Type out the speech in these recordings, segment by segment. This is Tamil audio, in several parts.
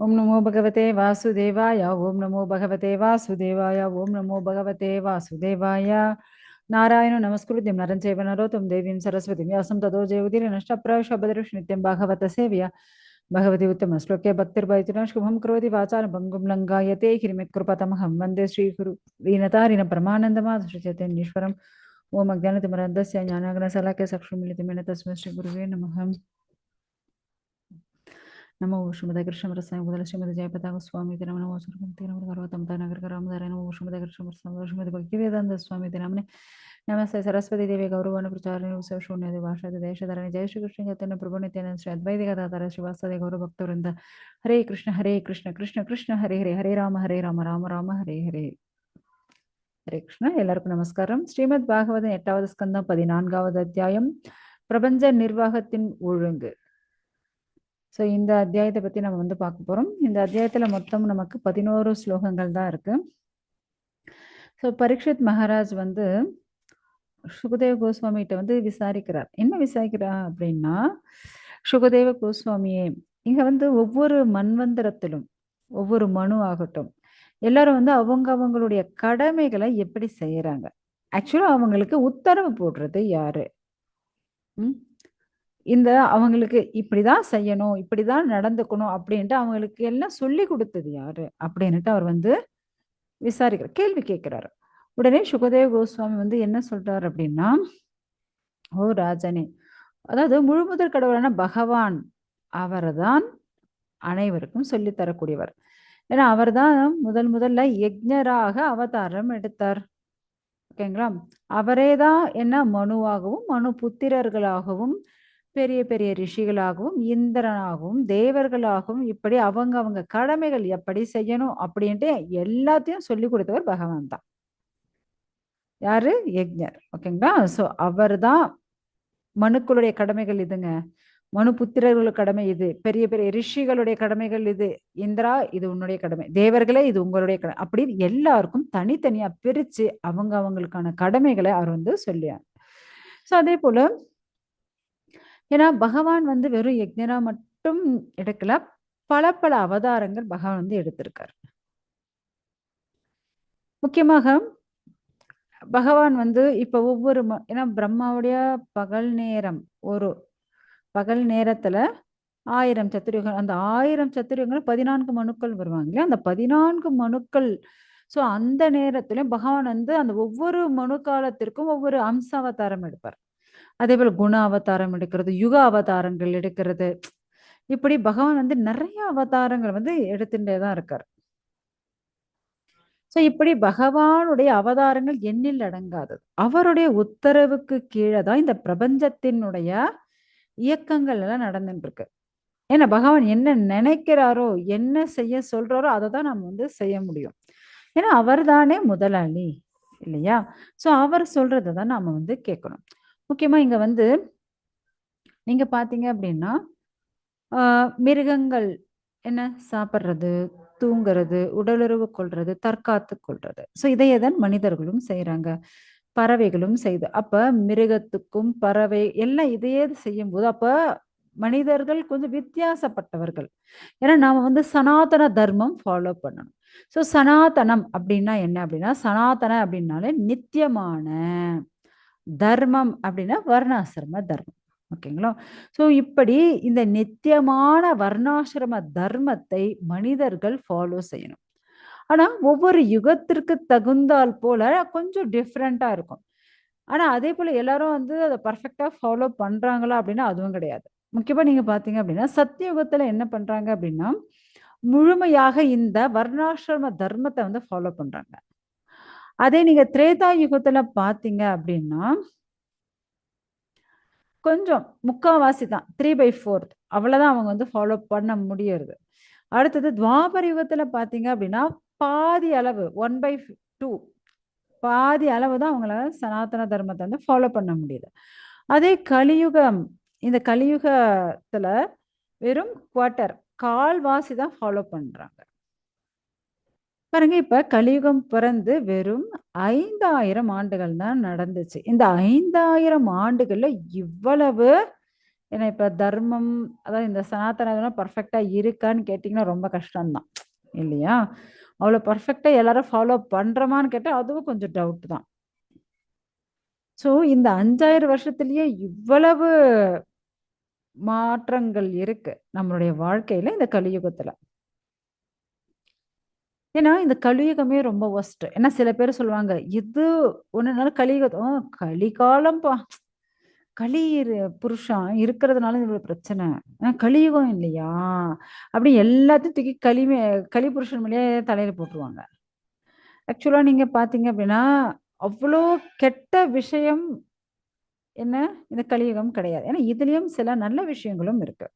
ఓం నమో భగవతే వాసుదేవాయ ఓం నమో భగవతే వాసుదేవాయ ఓం నమో భగవతే వాసుదేవాయ. నారాయణ నమస్కృతి నరం చైవ నరోతం దేవీం సరస్వతి వ్యాసం తదో జయవతి నష్టప్రావశభదృష్ నిత్యం భాగవత సేవ్య. భగవతి ఉత్తమ శ్లోకే భక్తిర్భయతున శుభం క్రోధి వాచాన భంగుం లంగాయతే హిరిమిత్కృపతమహం వందే శ్రీ గురు దీనతారిన ప్రమానందమాధృచైతన్యేశ్వరం ఓం అజ్ఞానతి అజ్ఞానతిమరంధస్య జ్ఞానాగ్న సలాకే సక్షమిళితమైన తస్మ శ్రీ గురువే నమః. నమో శ్రీమదగృష్ణమర స్వామి బుధల శ్రీమతి జయపతాక స్వామి దినమన ఓచరకంతిరమన గర్వతంత నగరక రామధారాయణ ఓ శ్రీమదగృష్ణమర స్వామి శ్రీమతి భక్తి వేదాంత స్వామి దినమని నమస్తే సరస్వతి దేవి గౌరవాన్ని ప్రచారణ ఉత్సవ శూన్యది భాష దేశధరణి జయ శ్రీకృష్ణ చైతన్య ప్రభునిత్యన శ్రీ అద్వైత గదాతార శ్రీవాసదే గౌరవ భక్త వృంద హరే కృష్ణ హరే కృష్ణ కృష్ణ కృష్ణ హరే హరే హరే రామ హరే రామ రామ రామ హరే హరే ஹரே கிருஷ்ணா எல்லாருக்கும் நமஸ்காரம் ஸ்ரீமத் பாகவதன் எட்டாவது ஸ்கந்தம் பதினான்காவது அத்தியாயம் பிரபஞ்ச நிர்வாகத்தின் ஒழுங்கு ஸோ இந்த அத்தியாயத்தை பற்றி நம்ம வந்து பார்க்க போகிறோம் இந்த அத்தியாயத்தில் மொத்தம் நமக்கு பதினோரு ஸ்லோகங்கள் தான் இருக்கு. ஸோ பரீட்சித் மகாராஜ் வந்து சுகதேவ கோஸ்வாமிகிட்ட வந்து விசாரிக்கிறார். என்ன விசாரிக்கிறா அப்படின்னா சுகதேவ கோஸ்வாமியே இங்கே வந்து ஒவ்வொரு மன்வந்தரத்திலும் ஒவ்வொரு மனு ஆகட்டும் எல்லாரும் வந்து அவங்க அவங்களுடைய கடமைகளை எப்படி செய்யறாங்க? ஆக்சுவலாக அவங்களுக்கு உத்தரவு போடுறது யாரு? ம்? இந்த அவங்களுக்கு இப்படிதான் செய்யணும் இப்படிதான் நடந்துக்கணும் அப்படின்ட்டு அவங்களுக்கு எல்லாம் சொல்லி கொடுத்தது யாரு அப்படின்னுட்டு அவர் வந்து விசாரிக்கிறார் கேள்வி கேட்கிறாரு. உடனே சுகதேவ கோஸ்வாமி வந்து என்ன சொல்றாரு அப்படின்னா ஓ ராஜனே அதாவது முழுமுதற் கடவுளான பகவான் அவர்தான் அனைவருக்கும் சொல்லி தரக்கூடியவர். ஏன்னா அவர்தான் முதல் முதல்ல யஜ்ஞராக அவதாரம் எடுத்தார். ஓகேங்களா? அவரே தான் என்ன மனுவாகவும் மனு புத்திரர்களாகவும் பெரிய பெரிய ரிஷிகளாகவும் இந்திரனாகவும் தேவர்களாகவும் இப்படி அவங்க அவங்க கடமைகள் எப்படி செய்யணும் அப்படின்ட்டு எல்லாத்தையும் சொல்லி கொடுத்தவர் பகவான் தான். யாரு? யஜ்ஞர் ஓகேங்களா? ஸோ அவர் தான் மனுக்களுடைய கடமைகள் இதுங்க. மனு புத்திரர்களோட கடமை இது. பெரிய பெரிய ரிஷிகளுடைய கடமைகள் இது. இந்திரா இது உன்னுடைய கடமை. தேவர்களே இது உங்களுடைய கடமை. அப்படின்னு எல்லாருக்கும் தனித்தனியா பிரிச்சு அவங்க அவங்களுக்கான கடமைகளை அவர் வந்து சொல்லியார். ஸோ அதே போல ஏன்னா பகவான் வந்து வெறும் யஜ்ஞனா மட்டும் எடுக்கல. பல பல அவதாரங்கள் பகவான் வந்து எடுத்திருக்கார். முக்கியமாக பகவான் வந்து இப்ப ஒவ்வொரு ஏன்னா பிரம்மாவுடைய பகல் நேரம் ஒரு பகல் நேரத்துல ஆயிரம் சத்துருகங்கள் அந்த ஆயிரம் சத்துருகங்கள் பதினான்கு மனுக்கள் வருவாங்க அந்த பதினான்கு மனுக்கள் ஸோ அந்த நேரத்துலையும் பகவான் வந்து அந்த ஒவ்வொரு மனு காலத்திற்கும் ஒவ்வொரு அம்ச அவதாரம் எடுப்பார். அதே போல குண அவதாரம் எடுக்கிறது யுக அவதாரங்கள் எடுக்கிறது. இப்படி பகவான் வந்து நிறைய அவதாரங்கள் வந்து எடுத்துட்டே தான் இருக்கார். சோ இப்படி பகவானுடைய அவதாரங்கள் எண்ணில் அடங்காதது. அவருடைய உத்தரவுக்கு கீழே தான் இந்த பிரபஞ்சத்தினுடைய இயக்கங்கள் எல்லாம் நடந்துட்டு இருக்கு ஏன்னா பகவான் என்ன நினைக்கிறாரோ என்ன செய்ய சொல்றாரோ அதை தான் நம்ம வந்து செய்ய முடியும். ஏன்னா அவர் தானே முதலாளி இல்லையா? சோ அவர் சொல்றதை தான் நாம வந்து கேட்கணும். முக்கியமாக இங்கே வந்து நீங்கள் பார்த்தீங்க அப்படின்னா மிருகங்கள் என்ன? சாப்பிட்றது தூங்குறது உடலுறவு கொள்றது தற்காத்து கொள்றது. ஸோ இதையே தான் மனிதர்களும் செய்கிறாங்க பறவைகளும் செய்து அப்போ மிருகத்துக்கும் பறவை எல்லாம் இதையே செய்யும் போது மனிதர்கள் கொஞ்சம் வித்தியாசப்பட்டவர்கள். ஏன்னா நாம் வந்து சனாதன தர்மம் ஃபாலோ பண்ணணும். ஸோ சனாதனம் அப்படின்னா என்ன அப்படின்னா சனாதன அப்படின்னாலே நித்தியமான தர்மம் அப்படின்னா வர்ணாசிரம தர்மம். ஓகேங்களா? ஸோ இப்படி இந்த நித்தியமான வர்ணாசிரம தர்மத்தை மனிதர்கள் ஃபாலோ செய்யணும். ஆனால் ஒவ்வொரு யுகத்திற்கு தகுந்தால் போல கொஞ்சம் டிஃப்ரெண்ட்டாக இருக்கும். ஆனால் அதே போல் எல்லாரும் வந்து அதை பர்ஃபெக்டாக ஃபாலோ பண்ணுறாங்களா அப்படின்னா அதுவும் கிடையாது. முக்கியமாக நீங்கள் பார்த்தீங்க அப்படின்னா சத்தியுகத்தில் என்ன பண்ணுறாங்க அப்படின்னா முழுமையாக இந்த வர்ணாசிரம தர்மத்தை வந்து ஃபாலோ பண்ணுறாங்க அதே நீங்க திரேதா யுகத்துல பாத்தீங்க அப்படின்னா கொஞ்சம் முக்காவாசி தான் த்ரீ பை ஃபோர்த் அவ்வளவுதான் அவங்க வந்து ஃபாலோ பண்ண முடியறது. அடுத்தது துவாபர யுகத்துல பாத்தீங்க அப்படின்னா பாதி அளவு ஒன் பை டூ பாதி அளவு தான் அவங்களால சனாதன தர்மத்தை வந்து ஃபாலோ பண்ண முடியுது. அதே கலியுகம் இந்த கலியுகத்துல வெறும் குவார்ட்டர் கால்வாசி தான் ஃபாலோ பண்றாங்க. பாருங்க இப்ப கலியுகம் பிறந்து வெறும் ஐந்தாயிரம் ஆண்டுகள் தான் நடந்துச்சு இந்த ஐந்தாயிரம் ஆண்டுகள்ல இவ்வளவு ஏன்னா இப்ப தர்மம் அதாவது இந்த சனாதன பர்ஃபெக்டா இருக்கான்னு கேட்டீங்கன்னா ரொம்ப கஷ்டம்தான். இல்லையா? அவ்வளோ பர்ஃபெக்டா எல்லாரும் ஃபாலோ பண்றோமான்னு கேட்டா, அதுவும் கொஞ்சம் டவுட் தான். ஸோ இந்த அஞ்சாயிரம் வருஷத்துலயே இவ்வளவு மாற்றங்கள் இருக்கு. நம்மளுடைய வாழ்க்கையில இந்த கலியுகத்துல. ஏன்னா, இந்த கலியுகமே ரொம்ப ஒஸ்ட் ஏன்னா சில பேர் சொல்லுவாங்க, இது ஒண்ணுனால கலியுகம் கலிகாலம் பா களி இரு புருஷன் இருக்கிறதுனால இவ்வளவு பிரச்சனை. கலியுகம் இல்லையா?" அப்படி எல்லாத்தையும் தூக்கி களிமே களி புருஷன் மேலேயே தலையில போட்டுருவாங்க. ஆக்சுவலா நீங்க பார்த்தீங்க அப்படின்னா, அவ்வளோ கெட்ட விஷயம் என்ன? இந்த கலியுகம் கிடையாது. ஏன்னா இதுலயும் சில நல்ல விஷயங்களும் இருக்கு.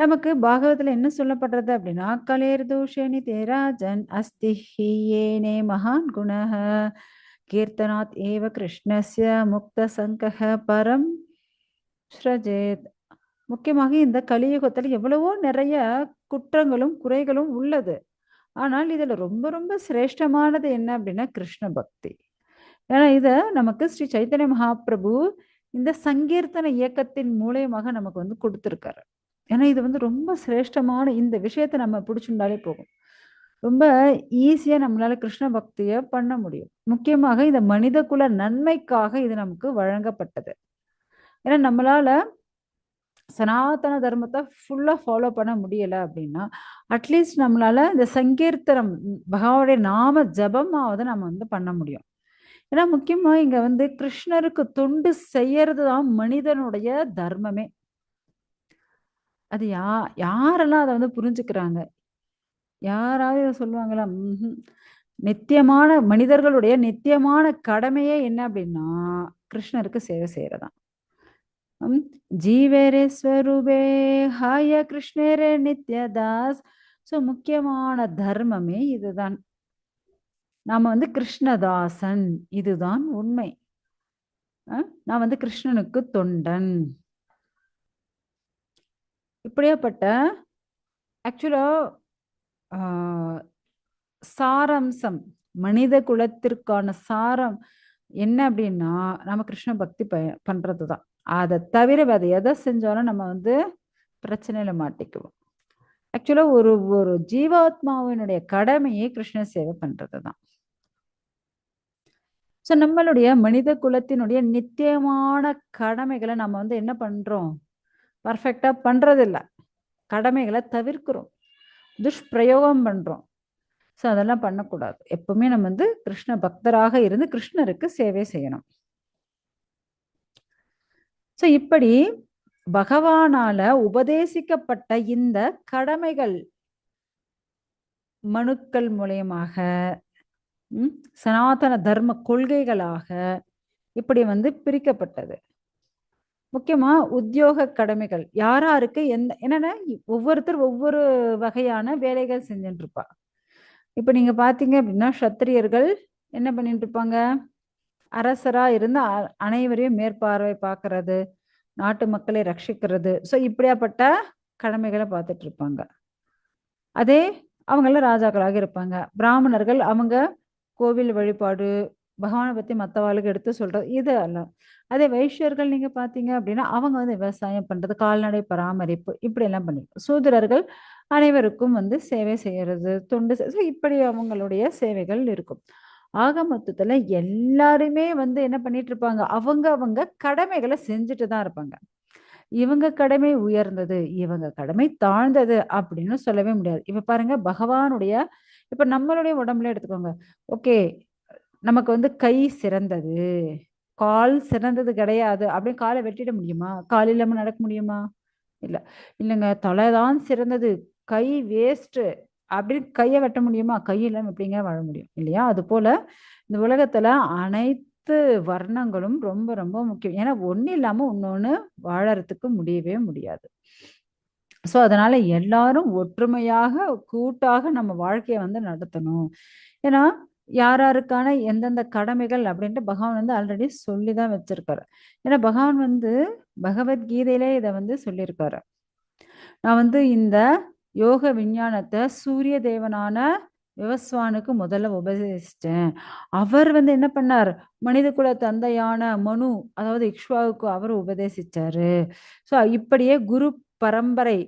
நமக்கு பாகவதத்துல என்ன சொல்லப்படுறது அப்படின்னா, "கலேர்தூஷணி தேராஜன் அஸ்தி ஏனே மகான் குணஹ கீர்த்தனாத் ஏவ கிருஷ்ணஸ்ய முக்த சங்கக பரம் ஸ்ரஜேத்." முக்கியமாக இந்த கலியுகத்தில் எவ்வளவோ நிறைய குற்றங்களும், குறைகளும் உள்ளது. ஆனால் இதில் ரொம்ப ரொம்ப சிரேஷ்டமானது என்ன அப்படின்னா, கிருஷ்ண பக்தி. ஏன்னா இதை நமக்கு ஸ்ரீ சைத்தன்ய மகாபிரபு இந்த சங்கீர்த்தன இயக்கத்தின் மூலியமாக நமக்கு வந்து கொடுத்துருக்காரு ஏன்னா இது வந்து ரொம்ப சிரேஷ்டமான இந்த விஷயத்தை நம்ம பிடிச்சிருந்தாலே போகும் ரொம்ப ஈஸியாக நம்மளால கிருஷ்ண பக்தியை பண்ண முடியும். முக்கியமாக இந்த மனிதகுல நன்மைக்காக இது நமக்கு வழங்கப்பட்டது. ஏன்னா நம்மளால சனாதன தர்மத்தை ஃபுல்லாக ஃபாலோ பண்ண முடியல அப்படின்னா, அட்லீஸ்ட் நம்மளால இந்த சங்கீர்த்தனம் பகவானுடைய நாம ஜபமாவது நம்ம வந்து பண்ண முடியும். ஏன்னா முக்கியமாக இங்கே வந்து கிருஷ்ணருக்கு தொண்டு செய்யறது தான் மனிதனுடைய தர்மமே. அது யா யாரெல்லாம் அதை வந்து புரிஞ்சுக்கிறாங்க? யாராவது இத சொல்லுவாங்களா? ம்ஹ்ம். நித்தியமான மனிதர்களுடைய நித்தியமான கடமையே என்ன அப்படின்னா, கிருஷ்ணருக்கு சேவை செய்றதுதான். ம். "ஜீவேரே ஸ்வரூபே ஹாய கிருஷ்ணேரே நித்யதாஸ் ஸோ முக்கியமான தர்மமே இதுதான். நாம வந்து கிருஷ்ணதாசன். இதுதான் உண்மை. அ நான் வந்து கிருஷ்ணனுக்கு தொண்டன். இப்படியாப்பட்ட ஆக்சுவலா ஆ சாராம்சம் மனித குலத்திற்கான சாரம் என்ன அப்படின்னா, நம்ம கிருஷ்ண பக்தி ப பண்ணுறது தான். அதை தவிர அதை எதை செஞ்சாலும் நம்ம வந்து பிரச்சனையில மாட்டிக்குவோம். ஆக்சுவலா ஒரு ஒரு ஜீவாத்மாவினுடைய கடமையே கிருஷ்ண சேவை பண்ணுறது தான். ஸோ நம்மளுடைய மனித குலத்தினுடைய நித்தியமான கடமைகளை நம்ம வந்து என்ன பண்றோம்? பர்ஃபெக்டாக பண்ணுறதில்ல கடமைகளை தவிர்க்கிறோம். துஷ்பிரயோகம் பண்ணுறோம் ஸோ அதெல்லாம் பண்ணக்கூடாது. எப்பவுமே நம்ம வந்து கிருஷ்ண பக்தராக இருந்து கிருஷ்ணருக்கு சேவை செய்யணும். ஸோ இப்படி பகவானால உபதேசிக்கப்பட்ட இந்த கடமைகள் மனுக்கள் மூலியமாக, சனாதன தர்ம கொள்கைகளாக இப்படி வந்து பிரிக்கப்பட்டது. முக்கியமா உத்தியோக கடமைகள். யாராருக்கு எந்த என்னன்னா ஒவ்வொருத்தர் ஒவ்வொரு வகையான வேலைகள் செஞ்சுட்டு இருப்பா. இப்ப நீங்க பார்த்தீங்க அப்படின்னா, சத்திரியர்கள் என்ன பண்ணிட்டு இருப்பாங்க? அரசரா இருந்து அ அனைவரையும் மேற்பார்வை பார்க்கறது நாட்டு மக்களை ரட்சிக்கிறது. ஸோ இப்படியாப்பட்ட கடமைகளை பார்த்துட்டு இருப்பாங்க. அதே அவங்கலாம் ராஜாக்களாக இருப்பாங்க. பிராமணர்கள் அவங்க கோவில் வழிபாடு, பகவான பத்தி மத்தவாளுக்கு எடுத்து சொல்றது இது அல்ல. அதே வைஷ்யர்கள் நீங்க பார்த்தீங்க அப்படின்னா, அவங்க வந்து விவசாயம் பண்றது, கால்நடை பராமரிப்பு இப்படியெல்லாம் பண்ணி சூதரர்கள் அனைவருக்கும் வந்து சேவை செய்யறது, தொண்டு இப்படி அவங்களுடைய சேவைகள் இருக்கும். ஆக மொத்தத்துல எல்லாருமே வந்து என்ன பண்ணிட்டு இருப்பாங்க? அவங்க அவங்க கடமைகளை செஞ்சுட்டு தான் இருப்பாங்க. இவங்க கடமை உயர்ந்தது, இவங்க கடமை தாழ்ந்தது அப்படின்னு சொல்லவே முடியாது. இப்ப பாருங்க பகவானுடைய இப்ப நம்மளுடைய உடம்புல எடுத்துக்கோங்க. ஓகே. நமக்கு வந்து கை சிறந்தது, கால் சிறந்தது கிடையாது அப்படின்னு காலை வெட்டிட முடியுமா? கால் இல்லாம நடக்க முடியுமா? இல்ல. இல்லைங்க தலை தான் சிறந்தது, கை வேஸ்ட்டு அப்படின்னு கையை வெட்ட முடியுமா? கை இல்லாம எப்படிங்க வாழ முடியும்? இல்லையா? அது போல இந்த உலகத்துல அனைத்து வர்ணங்களும் ரொம்ப ரொம்ப முக்கியம். ஏன்னா ஒன்னு இல்லாம இன்னொன்னு வாழறதுக்கு முடியவே முடியாது. ஸோ அதனால எல்லாரும் ஒற்றுமையாக, கூட்டாக நம்ம வாழ்க்கையை வந்து நடத்தணும். ஏன்னா யார் யாருக்கான எந்தெந்த கடமைகள் அப்படின்ட்டு பகவான் வந்து ஆல்ரெடி சொல்லி தான் வச்சிருக்காரு. ஏன்னா பகவான் வந்து பகவத்கீதையிலே இதை வந்து சொல்லியிருக்காரு. நான் வந்து இந்த யோக விஞ்ஞானத்தை சூரிய தேவனான விவஸ்வானுக்கு முதல்ல உபதேசிச்சேன் அவர் வந்து என்ன பண்ணார் மனித குல தந்தையான மனு அதாவது இக்ஷ்வாவுக்கு அவர் உபதேசிச்சாரு ஸோ இப்படியே குரு பரம்பரை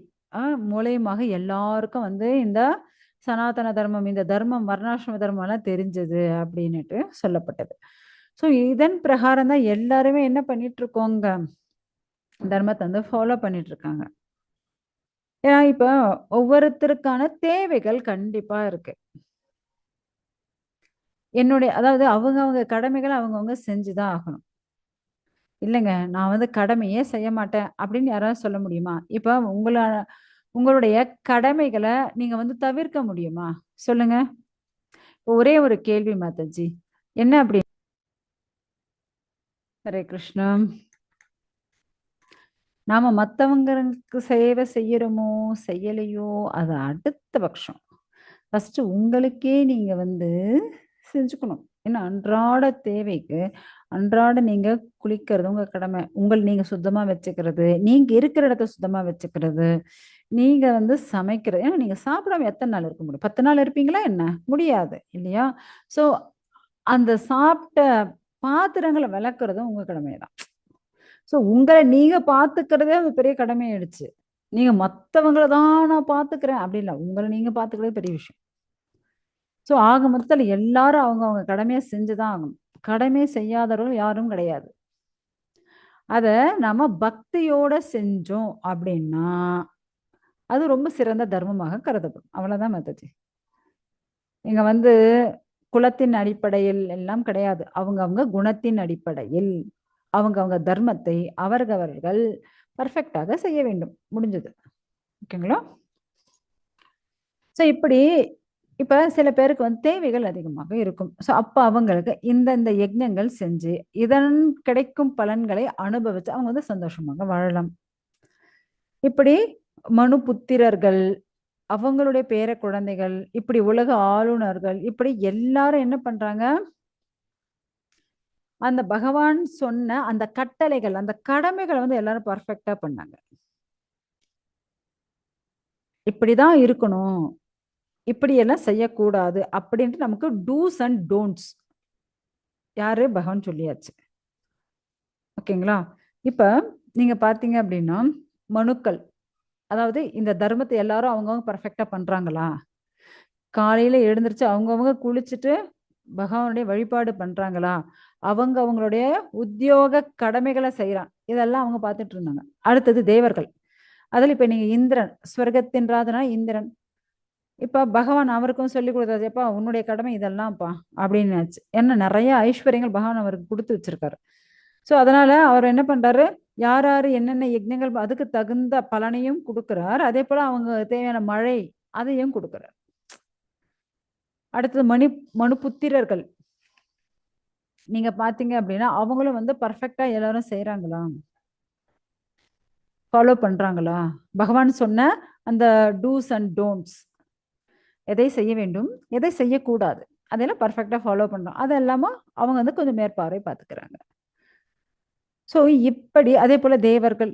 மூலயமாக எல்லாருக்கும் வந்து இந்த சனாதன தர்மம் இந்த தர்மம் வர்ணாசிரம தர்மம் எல்லாம் தெரிஞ்சது அப்படின்னுட்டு சொல்லப்பட்டது. ஸோ இதன் பிரகாரம் தான் எல்லாருமே என்ன பண்ணிட்டு இருக்கோங்க தர்மத்தை வந்து ஃபாலோ பண்ணிட்டு இருக்காங்க ஏன்னா இப்போ ஒவ்வொருத்தருக்கான தேவைகள் கண்டிப்பா இருக்கு. என்னுடைய அதாவது அவங்க அவங்க கடமைகளை அவங்கவுங்க செஞ்சுதான் ஆகணும். இல்லைங்க நான் வந்து கடமையே செய்ய மாட்டேன் அப்படின்னு யாராவது சொல்ல முடியுமா? இப்போ உங்கள உங்களுடைய கடமைகளை நீங்க வந்து தவிர்க்க முடியுமா? சொல்லுங்க. ஒரே ஒரு கேள்வி மாதாஜி. என்ன அப்படி? ஹரே கிருஷ்ணா. நாம மத்தவங்களுக்கு சேவை செய்யறோமோ செய்யலையோ அது அடுத்த பட்சம். ஃபர்ஸ்ட் உங்களுக்கே நீங்க வந்து செஞ்சுக்கணும். ஏன்னா அன்றாட தேவைக்கு அன்றாட நீங்க குளிக்கிறது உங்க கடமை. உங்கள் நீங்க சுத்தமா வச்சுக்கிறது நீங்க இருக்கிற இடத்த சுத்தமா வச்சுக்கிறது நீங்க வந்து சமைக்கிறது ஏன்னா நீங்க சாப்பிடாம எத்தனை நாள் இருக்க முடியும்? பத்து நாள் இருப்பீங்களா என்ன? முடியாது இல்லையா? சோ அந்த சாப்பிட்ட பாத்திரங்களை விளக்குறதும் உங்க கடமை தான் ஸோ உங்களை நீங்க பாத்துக்கிறதே அது பெரிய கடமையாயிடுச்சு. நீங்க மத்தவங்கள தான் நான் பாத்துக்கிறேன். அப்படி இல்லை உங்களை நீங்க பாத்துக்கிறது பெரிய விஷயம். ஸோ ஆக மொத்தத்தில் எல்லாரும் அவங்க அவங்க கடமையை செஞ்சுதான் ஆகணும். கடமை செய்யாதவர்கள் யாரும் கிடையாது. அதை நம்ம பக்தியோட செஞ்சோம் அப்படின்னா அது ரொம்ப சிறந்த தர்மமாக கருதப்படும். அவ்வளோதான் மத்தஜி இங்கே வந்து குலத்தின் அடிப்படையில் எல்லாம் கிடையாது. அவங்க அவங்க குணத்தின் அடிப்படையில் அவங்கவுங்க தர்மத்தை அவரவர்கள் பர்ஃபெக்டாக செய்ய வேண்டும். முடிஞ்சது. ஓகேங்களா? ஸோ இப்படி இப்போ சில பேருக்கு வந்து தேவைகள் அதிகமாக இருக்கும். ஸோ அப்போ அவங்களுக்கு இந்த இந்த யஜ்ஞங்கள் செஞ்சு இதன் கிடைக்கும் பலன்களை அனுபவித்து அவங்க வந்து சந்தோஷமாக வாழலாம். இப்படி மனு புத்திரர்கள் அவங்களுடைய பேர குழந்தைகள் இப்படி உலக ஆளுநர்கள் இப்படி எல்லாரும் என்ன பண்றாங்க? அந்த பகவான் சொன்ன அந்த கட்டளைகள் அந்த கடமைகளை வந்து எல்லாரும் பர்ஃபெக்டா பண்ணாங்க. இப்படிதான் இருக்கணும். இப்படி எல்லாம் செய்யக்கூடாது அப்படின்ட்டு நமக்கு டூஸ் அண்ட் டோன்ட்ஸ் யாரு? பகவான் சொல்லியாச்சு. ஓகேங்களா? இப்போ நீங்கள் பார்த்தீங்க அப்படின்னா மனுக்கள். அதாவது இந்த தர்மத்தை எல்லாரும் அவங்கவுங்க பர்ஃபெக்டாக பண்ணுறாங்களா காலையில் எழுந்திரிச்சு அவங்கவுங்க குளிச்சுட்டு பகவானுடைய வழிபாடு பண்ணுறாங்களா அவங்க அவங்களுடைய உத்தியோக கடமைகளை செய்கிறான் இதெல்லாம் அவங்க பார்த்துட்டு இருந்தாங்க. அடுத்தது தேவர்கள். அதில் இப்போ நீங்கள் இந்திரன். ஸ்வர்கத்தின் ராதனா இந்திரன். இப்ப பகவான் அவருக்கும் சொல்லி கொடுத்தாச்சு எப்பா உன்னுடைய கடமை இதெல்லாம்ப்பா அப்படின்னாச்சு. ஏன்னா நிறைய ஐஸ்வர்யங்கள் பகவான் அவருக்கு கொடுத்து வச்சிருக்காரு. சோ அதனால அவர் என்ன பண்றாரு? யார் யாரு என்னென்ன யஜ்ஞங்கள் அதுக்கு தகுந்த பலனையும் கொடுக்குறார். அதே போல அவங்க தேவையான மழை அதையும் கொடுக்குறார். அடுத்தது மணி மனு புத்திரர்கள் நீங்க பாத்தீங்க அப்படின்னா அவங்களும் வந்து பர்ஃபெக்டா எல்லாரும் செய்யறாங்களா ஃபாலோ பண்றாங்களா? பகவான் சொன்ன அந்த டூஸ் அண்ட் டோன்ட்ஸ் எதை செய்ய வேண்டும் எதை செய்யக்கூடாது அதெல்லாம் பர்ஃபெக்டாக ஃபாலோ பண்ணுறோம் அது இல்லாமல் அவங்க வந்து கொஞ்சம் மேற்பார்வை பார்த்துக்கிறாங்க. ஸோ இப்படி அதே போல் தேவர்கள்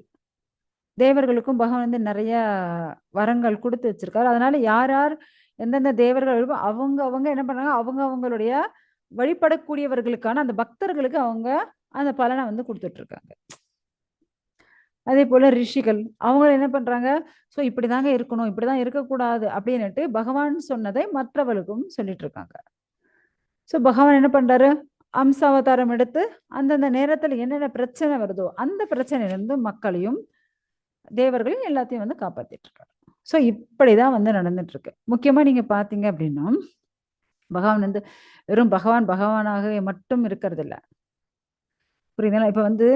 தேவர்களுக்கும் பகவான் வந்து நிறைய வரங்கள் கொடுத்து வச்சிருக்காரு. அதனால யார் யார் எந்தெந்த தேவர்கள் அவங்க அவங்க என்ன பண்ணாங்க அவங்க அவங்களுடைய வழிபடக்கூடியவர்களுக்கான அந்த பக்தர்களுக்கு அவங்க அந்த பலனை வந்து கொடுத்துட்ருக்காங்க அதே போல ரிஷிகள் அவங்க என்ன பண்றாங்க? ஸோ இப்படிதாங்க இருக்கணும் இப்படிதான் இருக்கக்கூடாது அப்படின்னுட்டு பகவான் சொன்னதை மற்றவர்களுக்கும் சொல்லிட்டு இருக்காங்க ஸோ பகவான் என்ன பண்றாரு? அம்சாவதாரம் எடுத்து அந்தந்த நேரத்துல என்னென்ன பிரச்சனை வருதோ அந்த பிரச்சனையிலிருந்து மக்களையும் தேவர்களையும் எல்லாத்தையும் வந்து காப்பாத்திட்டு இருக்காரு ஸோ இப்படிதான் வந்து நடந்துட்டு இருக்கு முக்கியமா நீங்க பாத்தீங்க அப்படின்னா பகவான் வந்து வெறும் பகவான் பகவானாக மட்டும் இருக்கிறது இல்லை புரியுதுங்களா? இப்ப வந்து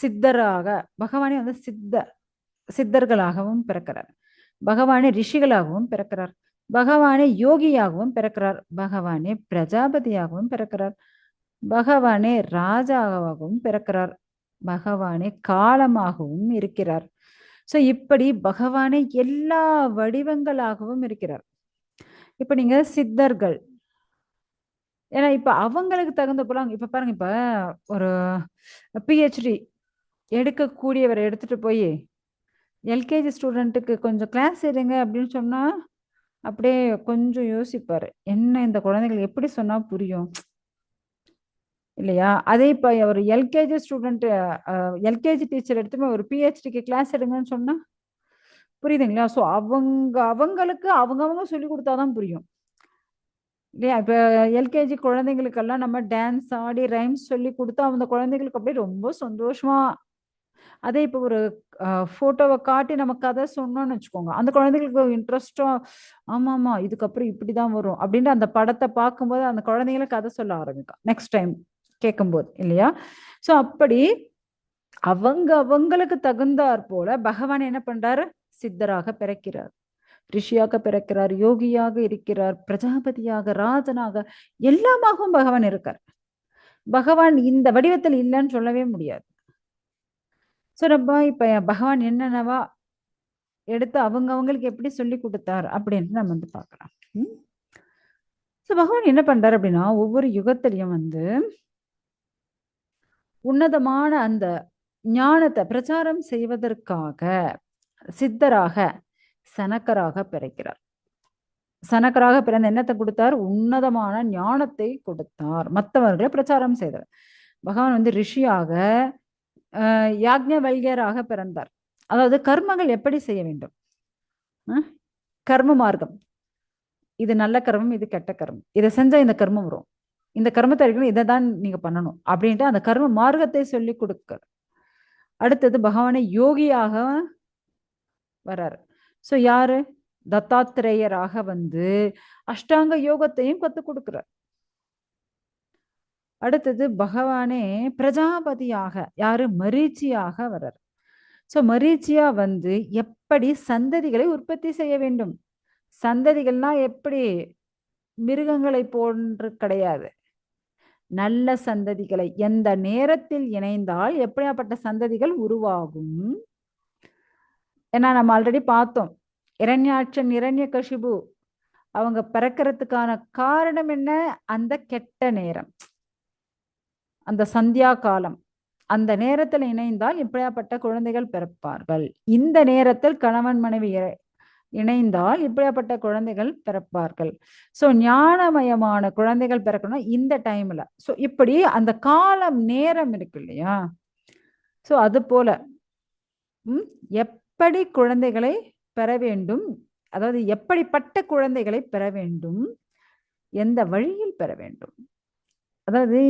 சித்தராக பகவானே வந்து சித்த சித்தர்களாகவும் பிறக்கிறார். பகவானே ரிஷிகளாகவும் பிறக்கிறார். பகவானே யோகியாகவும் பிறக்கிறார். பகவானே பிரஜாபதியாகவும் பிறக்கிறார். பகவானே ராஜாவாகவும் பிறக்கிறார். பகவானே காலமாகவும் இருக்கிறார். சோ இப்படி பகவானே எல்லா வடிவங்களாகவும் இருக்கிறார். இப்ப நீங்க சித்தர்கள் ஏன்னா இப்ப அவங்களுக்கு தகுந்த போல இப்ப பாருங்க இப்ப ஒரு பிஹெச்டி எடுக்கக்கூடியவரை எடுத்துட்டு போய் எல்கேஜி ஸ்டூடெண்ட்டுக்கு கொஞ்சம் கிளாஸ் எடுங்க அப்படின்னு சொன்னா அப்படியே கொஞ்சம் யோசிப்பார் என்ன இந்த குழந்தைகள் எப்படி சொன்னா புரியும்? இல்லையா? அதே இப்போ ஒரு எல்கேஜி ஸ்டூடெண்ட்டு எல்கேஜி டீச்சர் எடுத்துமே ஒரு பிஹெச்டிக்கு கிளாஸ் எடுங்கன்னு சொன்னா, புரியுதுங்களா? ஸோ அவங்க அவங்களுக்கு அவங்கவங்க சொல்லிக் கொடுத்தாதான் புரியும். இல்லையா? இப்ப எல்கேஜி குழந்தைங்களுக்கெல்லாம் நம்ம டான்ஸ் ஆடி ரைம்ஸ் சொல்லிக் கொடுத்தா அந்த குழந்தைகளுக்கு அப்படியே ரொம்ப சந்தோஷமா அதே இப்ப ஒரு ஃபோட்டோவை காட்டி நம்ம கதை சொன்னோம்னு வச்சுக்கோங்க. அந்த குழந்தைகளுக்கு இன்ட்ரெஸ்ட்டா ஆமாமா, இதுக்கப்புறம் இப்படிதான் வரும். அப்படின்ட்டு அந்த படத்தை பார்க்கும்போது அந்த குழந்தைங்களே கதை சொல்ல ஆரம்பிக்கும். நெக்ஸ்ட் டைம் கேட்கும்போது இல்லையா? ஸோ அப்படி அவங்க அவங்களுக்கு தகுந்தாற் போல பகவான் என்ன பண்றாரு? சித்தராக பிறக்கிறார். ரிஷியாக பிறக்கிறார், யோகியாக இருக்கிறார், பிரஜாபதியாக, ராஜனாக எல்லாமாகவும் பகவான் இருக்கார். பகவான் இந்த வடிவத்தில் இல்லைன்னு சொல்லவே முடியாது. ஸோ நம்ம இப்ப பகவான் என்னென்னவா எடுத்து அவங்க அவங்களுக்கு எப்படி சொல்லிக் கொடுத்தார் அப்படின்னு நம்ம வந்து பார்க்கலாம். ஸோ பகவான் என்ன பண்றாரு அப்படின்னா, ஒவ்வொரு யுகத்திலயும் வந்து உன்னதமான அந்த ஞானத்தை பிரச்சாரம் செய்வதற்காக சித்தராக, சனக்கராக பிறக்கிறார். சனக்கராக பிறந்த என்னத்தை கொடுத்தார் உன்னதமான ஞானத்தை கொடுத்தார். மற்றவர்களை பிரச்சாரம் செய்தவர். பகவான் வந்து ரிஷியாக, யாக்ஞ வல்கியராக பிறந்தார். அதாவது கர்மங்கள் எப்படி செய்ய வேண்டும்? கர்ம மார்க்கம். இது நல்ல கர்மம், இது கெட்ட கர்மம். இதை செஞ்சா இந்த கர்மம் வரும். இந்த கர்மத்தை அழிக்கணும், இதை தான் நீங்க பண்ணணும். அப்படின்ட்டு அந்த கர்ம மார்க்கத்தை சொல்லிக் கொடுக்க அடுத்தது பகவானை யோகியாக வர்றாரு ஸோ யாரு? தத்தாத்திரேயராக வந்து அஷ்டாங்க யோகத்தையும் கத்துக் கொடுக்குறார் அடுத்தது பகவானே பிரஜாபதியாக, யாரு? மரீச்சியாக வர்றார் ஸோ மரீச்சியா வந்து எப்படி சந்ததிகளை உற்பத்தி செய்ய வேண்டும்? சந்ததிகள்னா எப்படி? மிருகங்களை போன்று கிடையாது. நல்ல சந்ததிகளை எந்த நேரத்தில் இணைந்தால் எப்படியாப்பட்ட சந்ததிகள் உருவாகும்? ஏன்னா நம்ம ஆல்ரெடி பார்த்தோம். இரண்யாட்சன், இரண்யகசிபு அவங்க பிறக்கறதுக்கான காரணம் என்ன? அந்த கெட்ட நேரம். அந்த சந்தியா காலம். அந்த நேரத்தில் இணைந்தால் இப்படியாப்பட்ட குழந்தைகள் பிறப்பார்கள். இந்த நேரத்தில் கணவன் மனைவி இணைந்தால் இப்படியாப்பட்ட குழந்தைகள் பிறப்பார்கள். ஸோ ஞானமயமான குழந்தைகள் பிறக்கணும்னா இந்த டைம்ல. ஸோ இப்படி அந்த காலம், நேரம் இருக்கு இல்லையா? ஸோ அதுபோல எப்ப எப்படி குழந்தைகளை பெற வேண்டும்? அதாவது எப்படிப்பட்ட குழந்தைகளை பெற வேண்டும்? எந்த வழியில் பெற வேண்டும்? அதாவது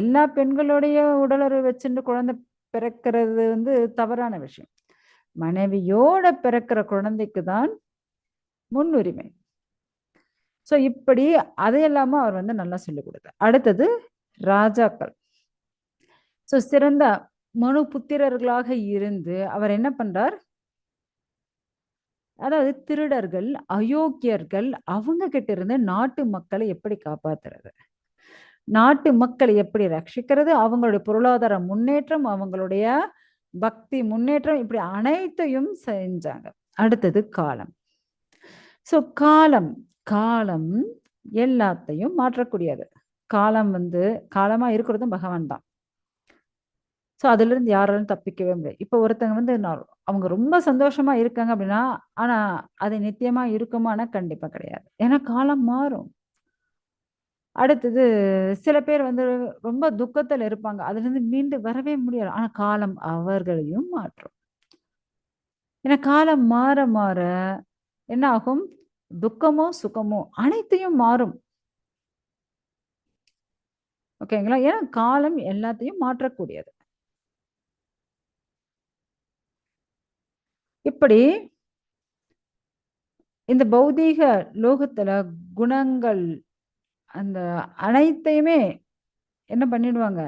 எல்லா பெண்களுடைய உடலுறவு வச்சுட்டு குழந்தை பிறக்கிறது வந்து தவறான விஷயம். மனைவியோட பிறக்கிற குழந்தைக்கு தான் முன்னுரிமை. ஸோ இப்படி அதையெல்லாம அவர் வந்து நல்லா சொல்லிக் கொடுத்தார் அடுத்தது ராஜாக்கள். ஸோ சிறந்த மனு புத்திரர்களாக இருந்து அவர் என்ன பண்றார்? அதாவது திருடர்கள், அயோக்கியர்கள் அவங்க கிட்ட இருந்து நாட்டு மக்களை எப்படி காப்பாத்துறது? நாட்டு மக்களை எப்படி ரட்சிக்கிறது? அவங்களுடைய பொருளாதார முன்னேற்றம், அவங்களுடைய பக்தி முன்னேற்றம் இப்படி அனைத்தையும் செஞ்சாங்க. அடுத்தது காலம். ஸோ காலம், காலம் எல்லாத்தையும் மாற்றக்கூடியது. காலம் வந்து காலமா இருக்கிறதும் பகவான் தான். ஸோ அதிலிருந்து யாராலும் தப்பிக்கவே முடியாது. இப்போ ஒருத்தங்க வந்து நான் அவங்க ரொம்ப சந்தோஷமா இருக்காங்க அப்படின்னா, ஆனா அது நித்தியமா இருக்குமானா கண்டிப்பா கிடையாது. ஏன்னா காலம் மாறும். அடுத்தது சில பேர் வந்து ரொம்ப துக்கத்துல இருப்பாங்க. அதுல இருந்து மீண்டு வரவே முடியாது. ஆனா காலம் அவர்களையும் மாற்றும். ஏன்னா காலம் மாற மாற என்ன ஆகும்? துக்கமோ, சுகமோ அனைத்தையும் மாறும். ஓகேங்களா? ஏன்னா காலம் எல்லாத்தையும் மாற்றக்கூடியது. இப்படி இந்த பௌதீக லோகத்துல குணங்கள் அந்த அனைத்தையுமே என்ன பண்ணிடுவாங்க?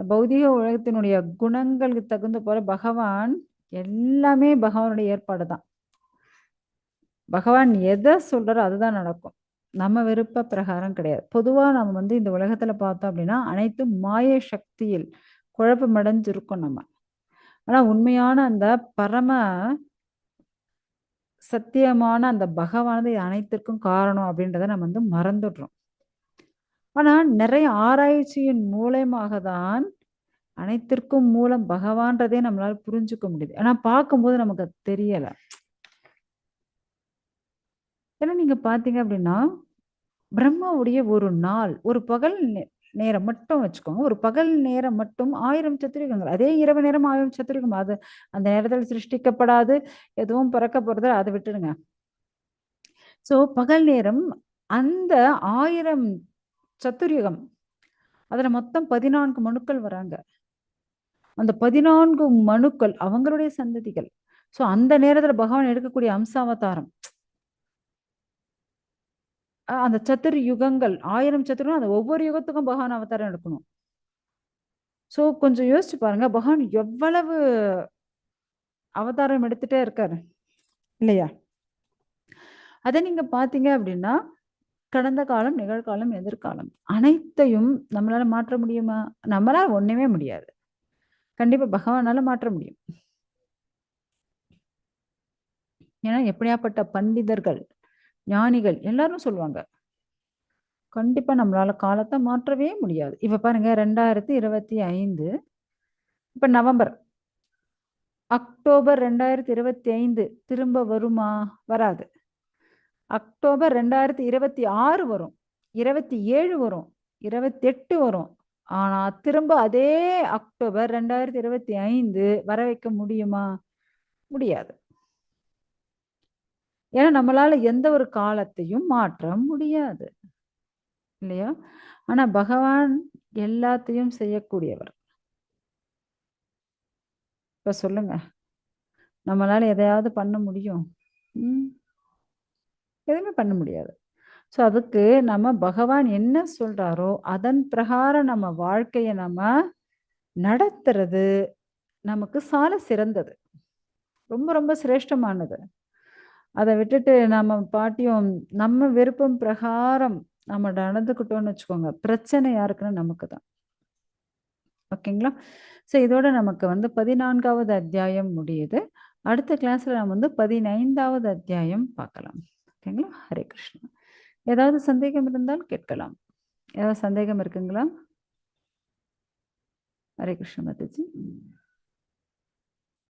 பௌதீக உலகத்தினுடைய குணங்களுக்கு தகுந்த போல பகவான் எல்லாமே பகவானுடைய ஏற்பாடு தான். பகவான் எதை சொல்றாரோ அதுதான் நடக்கும். நம்ம விருப்ப பிரகாரம் கிடையாது. பொதுவா நம்ம வந்து இந்த உலகத்துல பார்த்தோம் அப்படின்னா, அனைத்தும் மாய சக்தியில் குழப்பமடைஞ்சிருக்கோம் நம்ம. ஆனா உண்மையான அந்த பரம சத்தியமான அந்த பகவானது அனைத்திற்கும் காரணம் அப்படின்றத நம்ம வந்து மறந்துடுறோம். ஆனா நிறைய ஆராய்ச்சியின் மூலயமாக தான் அனைத்திற்கும் மூலம் பகவான்றதே நம்மளால புரிஞ்சுக்க முடியுது. ஆனா பார்க்கும்போது நமக்கு அது தெரியல. ஏன்னா நீங்க பார்த்தீங்க அப்படின்னா, பிரம்மாவுடைய ஒரு நாள், ஒரு பகல் நே நேரம் மட்டும் வச்சுக்கோங்க. ஒரு பகல் நேரம் மட்டும் 1000 சதுரயுகங்கள். அதே இரவு நேரம் 1000 சதுரயுகம். அது அந்த நேரத்தில் சிருஷ்டிக்கப்படாது. எதுவும் பிறக்க போறது அதை விட்டுடுங்க. ஸோ பகல் நேரம் அந்த 1000 சதுர்யுகம். அதுல மொத்தம் 14 மனுக்கள் வராங்க. அந்த 14 மனுக்கள் அவங்களுடைய சந்ததிகள். ஸோ அந்த நேரத்தில் பகவான் எடுக்கக்கூடிய அம்சாவதாரம். அந்த சத்துரு யுகங்கள் ஆயிரம் சத்துரும் அந்த ஒவ்வொரு யுகத்துக்கும் பகவான் அவதாரம் எடுக்கணும். ஸோ கொஞ்சம் யோசிச்சு பாருங்க. பகவான் எவ்வளவு அவதாரம் எடுத்துட்டே இருக்காரு. இல்லையா? அதை நீங்க பார்த்தீங்க அப்படின்னா, கடந்த காலம், நிகழ்காலம், எதிர்காலம் அனைத்தையும் நம்மளால மாற்ற முடியுமா? நம்மளால ஒண்ணுமே முடியாது. கண்டிப்பா பகவானால மாற்ற முடியும். ஏன்னா எப்படியாப்பட்ட பண்டிதர்கள், ஞானிகள் எல்லாரும் சொல்லுவாங்க. கண்டிப்பாக நம்மளால் காலத்தை மாற்றவே முடியாது. இப்போ பாருங்க ரெண்டாயிரத்தி இருபத்தி ஐந்து இப்போ நவம்பர் அக்டோபர் ரெண்டாயிரத்தி இருபத்தி ஐந்து திரும்ப வருமா? வராது. அக்டோபர் ரெண்டாயிரத்தி இருபத்தி ஆறு வரும் இருபத்தி ஏழு வரும் இருபத்தி எட்டு வரும். ஆனால் திரும்ப அதே அக்டோபர் ரெண்டாயிரத்தி இருபத்தி ஐந்து வர வைக்க முடியுமா? முடியாது. ஏன்னா நம்மளால எந்த ஒரு காலத்தையும் மாற்ற முடியாது. இல்லையா? ஆனா பகவான் எல்லாத்தையும் செய்யக்கூடியவர். இப்ப சொல்லுங்க. நம்மளால எதையாவது பண்ண முடியும்? உம் எதுவுமே பண்ண முடியாது. ஸோ அதுக்கு நம்ம பகவான் என்ன சொல்றாரோ, அதன் பிரகாரம் நம்ம வாழ்க்கையை நம்ம நடத்துறது நமக்கு சால சிறந்தது. ரொம்ப ரொம்ப சிரேஷ்டமானது. அதை விட்டுட்டு நம்ம பாட்டியும் நம்ம விருப்பம் பிரகாரம் நம்ம நடந்துக்கிட்டோம்னு வச்சுக்கோங்க, பிரச்சனை யாருக்குன்னா நமக்கு தான். ஓகேங்களா? ஸோ இதோட நமக்கு வந்து 14வது அத்தியாயம் முடியுது. அடுத்த கிளாஸ்ல நம்ம வந்து 15வது அத்தியாயம் பார்க்கலாம். ஓகேங்களா? ஹரே கிருஷ்ணா. ஏதாவது சந்தேகம் இருந்தால் கேட்கலாம். ஏதாவது சந்தேகம் இருக்குங்களா? ஹரே கிருஷ்ண மதிஜி